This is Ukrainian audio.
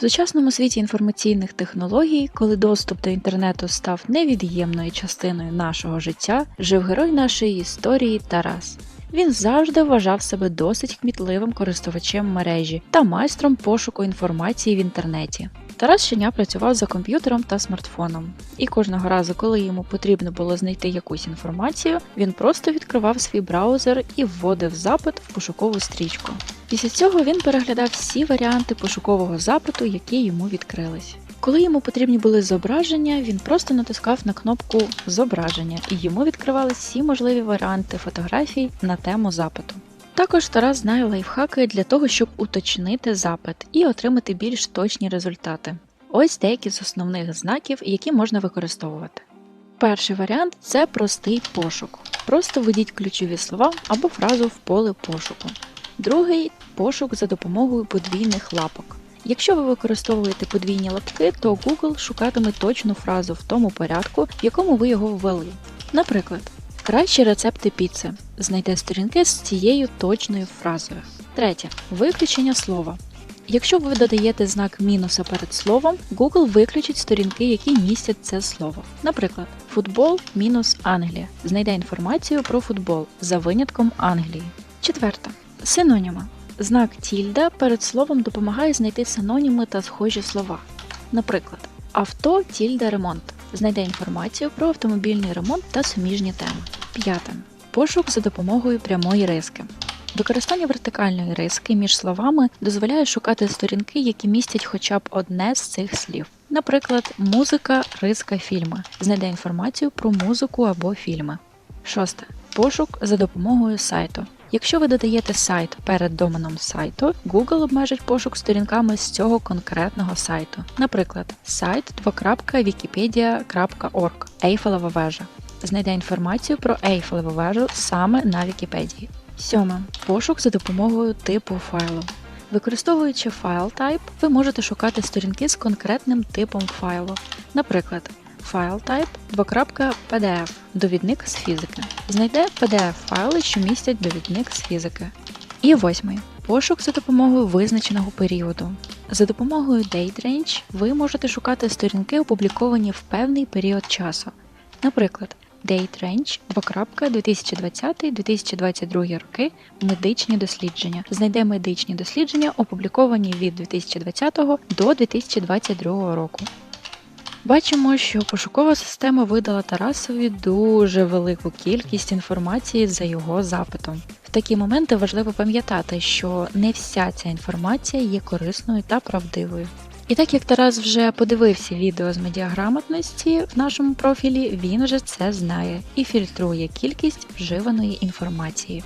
сучасному світі інформаційних технологій, коли доступ до інтернету став невід'ємною частиною нашого життя, жив герой нашої історії Тарас. Він завжди вважав себе досить кмітливим користувачем мережі та майстром пошуку інформації в інтернеті. Тарас щодня працював за комп'ютером та смартфоном, і кожного разу, коли йому потрібно було знайти якусь інформацію, він просто відкривав свій браузер і вводив запит в пошукову стрічку. Після цього він переглядав всі варіанти пошукового запиту, які йому відкрились. Коли йому потрібні були зображення, він просто натискав на кнопку Зображення, і йому відкривали всі можливі варіанти фотографій на тему запиту. Також Тарас знає лайфхаки для того, щоб уточнити запит і отримати більш точні результати. Ось деякі з основних знаків, які можна використовувати. Перший варіант це простий пошук. Просто введіть ключові слова або фразу в поле пошуку. Другий пошук за допомогою подвійних лапок. Якщо ви використовуєте подвійні лапки, то Google шукатиме точну фразу в тому порядку, в якому ви його ввели. Наприклад, кращі рецепти піци. Знайде сторінки з цією точною фразою. Третє виключення слова. Якщо ви додаєте знак мінуса перед словом, Google виключить сторінки, які містять це слово. Наприклад, футбол мінус Англія. Знайде інформацію про футбол за винятком Англії. Четверте. Синоніми. Знак тільда перед словом допомагає знайти синоніми та схожі слова. Наприклад, авто тільда ремонт. Знайде інформацію про автомобільний ремонт та суміжні теми. П'яте. Пошук за допомогою прямої риски. Використання вертикальної риски між словами дозволяє шукати сторінки, які містять хоча б одне з цих слів. Наприклад, музика, риска, фільми. Знайде інформацію про музику або фільми. Шосте. Пошук за допомогою сайту. Якщо ви додаєте сайт перед доменом сайту, Google обмежить пошук сторінками з цього конкретного сайту. Наприклад, сайт wikipedia.org Ейфелева вежа. Знайде інформацію про Ейфелеву вежу саме на Вікіпедії. Сьоме. Пошук за допомогою типу файлу. Використовуючи файл type, ви можете шукати сторінки з конкретним типом файлу. Наприклад, FileType 2.pdf довідник з фізики. Знайде PDF-файли, що містять довідник з фізики. І восьмий. Пошук за допомогою визначеного періоду. За допомогою DateRange ви можете шукати сторінки, опубліковані в певний період часу. Наприклад, DateRange 2.2020-2022 роки медичні дослідження. Знайде медичні дослідження, опубліковані від 2020 до 2022 року. Бачимо, що пошукова система видала Тарасові дуже велику кількість інформації за його запитом. В такі моменти важливо пам'ятати, що не вся ця інформація є корисною та правдивою. І так як Тарас вже подивився відео з медіаграмотності в нашому профілі, він вже це знає і фільтрує кількість вживаної інформації.